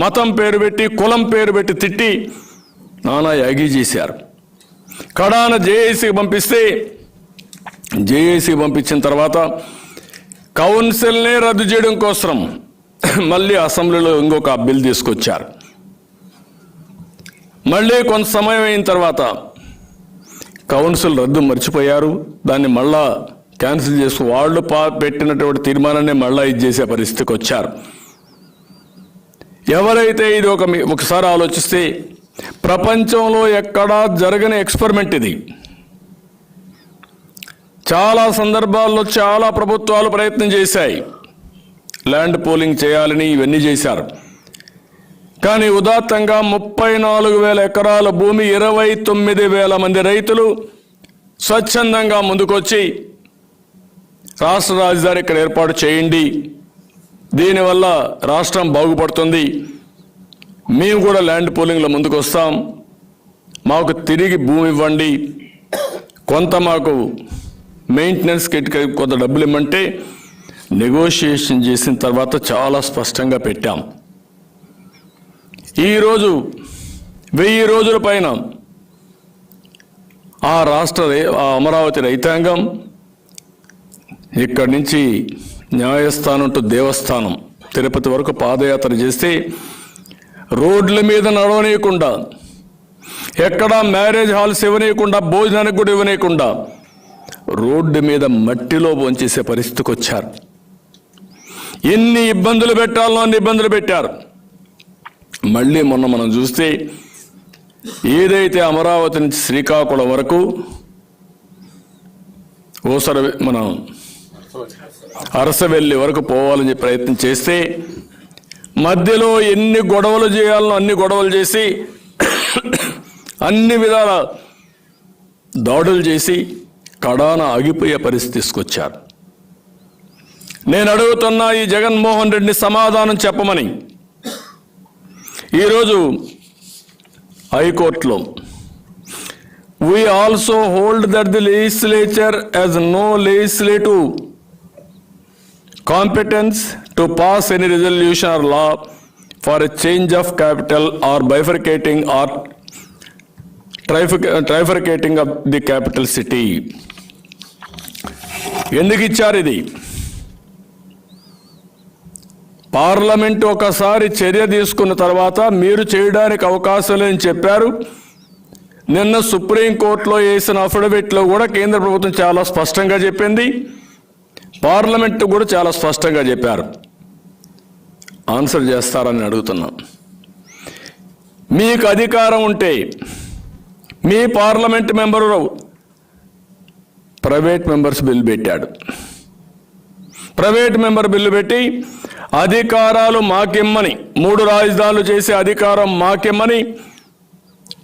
మతం పేరు పెట్టి కులం పేరు పెట్టి తిట్టి నానా యాగి చేశారు. కడాన జేఏసీకి పంపిస్తే జేఏసీ పంపించిన తర్వాత కౌన్సిల్నే రద్దు చేయడం కోసం మళ్ళీ అసెంబ్లీలో ఇంకొక బిల్ తీసుకొచ్చారు. మళ్ళీ కొంత సమయం అయిన తర్వాత కౌన్సిల్ రద్దు మర్చిపోయారు. దాన్ని మళ్ళా క్యాన్సిల్ చేసి వాళ్ళు పా పెట్టినటువంటి తీర్మానాన్ని మళ్ళా ఇది చేసే పరిస్థితికి వచ్చారు. ఎవరైతే ఇది ఒక మీ- ఒకసారి ఆలోచిస్తే ప్రపంచంలో ఎక్కడా జరగని ఎక్స్పెరిమెంట్ ఇది. చాలా సందర్భాల్లో చాలా ప్రభుత్వాలు ప్రయత్నం చేశాయి. ల్యాండ్ పోలింగ్ చేయాలని ఇవన్నీ చేశారు. కానీ ఉదాత్తంగా ముప్పై నాలుగు వేల ఎకరాల భూమి ఇరవై తొమ్మిది వేల మంది రైతులు స్వచ్ఛందంగా ముందుకొచ్చి రాష్ట్ర రాజధాని ఇక్కడ ఏర్పాటు చేయండి. దీనివల్ల రాష్ట్రం బాగుపడుతుంది. మేము కూడా ల్యాండ్ పోలింగ్లో ముందుకు వస్తాం మాకు తిరిగి భూమి ఇవ్వండి. కొంత మాకు మెయింటెనెన్స్ కిట్ కొంత డబ్బులు ఇమ్మంటే నెగోషియేషన్ చేసిన తర్వాత చాలా స్పష్టంగా పెట్టాం. ఈరోజు వెయ్యి రోజుల పైన ఆ రాష్ట్ర ఆ అమరావతి రైతాంగం ఇక్కడి నుంచి న్యాయస్థానం టు దేవస్థానం తిరుపతి వరకు పాదయాత్ర చేస్తే రోడ్ల మీద నడవనీయకుండా ఎక్కడా మ్యారేజ్ హాల్స్ ఇవ్వనీయకుండా భోజనానికి కూడా ఇవ్వనీయకుండా రోడ్డు మీద మట్టిలో భోంచేసే పరిస్థితికి వచ్చారు. ఎన్ని ఇబ్బందులు పెట్టాలో అన్ని ఇబ్బందులు పెట్టారు. మళ్ళీ మొన్న మనం చూస్తే ఏదైతే అమరావతి నుంచి శ్రీకాకుళం వరకు ఓసరి మనం అరసవెల్లి వరకు పోవాలని ప్రయత్నం చేస్తే మధ్యలో ఎన్ని గొడవలు చేయాలనో అన్ని గొడవలు చేసి అన్ని విధాల దాడులు చేసి కడాన ఆగిపోయే పరిస్థితి తీసుకొచ్చారు. నేను అడుగుతున్నా ఈ జగన్మోహన్ రెడ్డిని సమాధానం చెప్పమని ఈరోజు హైకోర్టులో we also hold that the legislature has no legislative competence to pass any resolution or law for a change of capital or bifurcating or trifi trifurcating of the capital city ఎందుకు ఇచ్చారు ఇది? పార్లమెంట్ ఒకసారి చర్య తీసుకున్న తర్వాత మీరు చేయడానికి అవకాశం లేని చెప్పారు? నిన్న సుప్రీంకోర్టులో వేసిన అఫిడవిట్లో కూడా కేంద్ర ప్రభుత్వం చాలా స్పష్టంగా చెప్పింది. పార్లమెంట్ కూడా చాలా స్పష్టంగా చెప్పారు. ఆన్సర్ చేస్తారని అడుగుతున్నాం. మీకు అధికారం ఉంటే మీ parliament member private members bill పెట్టాడు. ప్రైవేట్ మెంబర్ బిల్లు పెట్టి అధికారాలు మాకిమ్మని మూడు రాజధానులు చేసే అధికారం మాకిమ్మని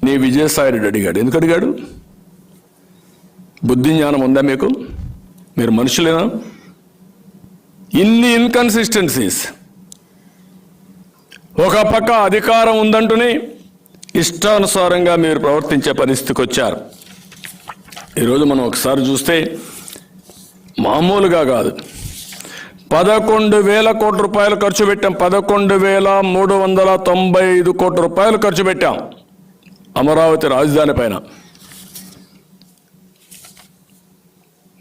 నీ విజయసాయి రెడ్డి అడిగాడు. ఎందుకు అడిగాడు? బుద్ధి జ్ఞానం ఉందా మీకు? మీరు మనుషులేనా? ఇన్ని ఇన్కన్సిస్టెన్సీస్ ఒక పక్క అధికారం ఉందంటూనే ఇష్టానుసారంగా మీరు ప్రవర్తించే పరిస్థితికి వచ్చారు. ఈరోజు మనం ఒకసారి చూస్తే మామూలుగా కాదు. పదకొండు వేల కోట్ల రూపాయలు ఖర్చు పెట్టాం. పదకొండు వేల మూడు వందల తొంభై ఐదు కోట్ల రూపాయలు ఖర్చు పెట్టాం. అమరావతి రాజధాని పైన.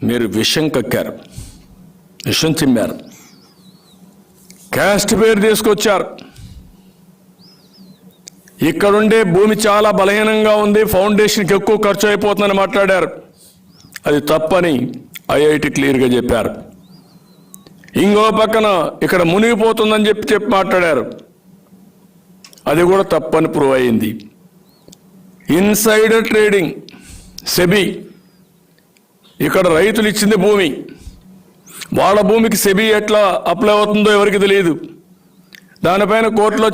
మీరు విషం కక్కారు. విషం చిమ్మారు క్యాస్ట్ పేరు తీసుకొచ్చారు. ఇక్కడుండే భూమి చాలా బలహీనంగా ఉంది ఫౌండేషన్కి ఎక్కువ ఖర్చు అయిపోతుందని మాట్లాడారు. అది తప్పని ఐఐటి క్లియర్గా చెప్పారు. ఇంకో పక్కన ఇక్కడ మునిగిపోతుందని చెప్పి చెప్పి మాట్లాడారు. అది కూడా తప్పని ప్రూవ్ అయింది. Insider trading SEBI. ఇక్కడ రైతులు ఇచ్చింది భూమి. వాళ్ళ భూమికి సెబీ ఎట్లా అప్లై అవుతుందో ఎవరికి తెలియదు. దానిపైన కోర్టులో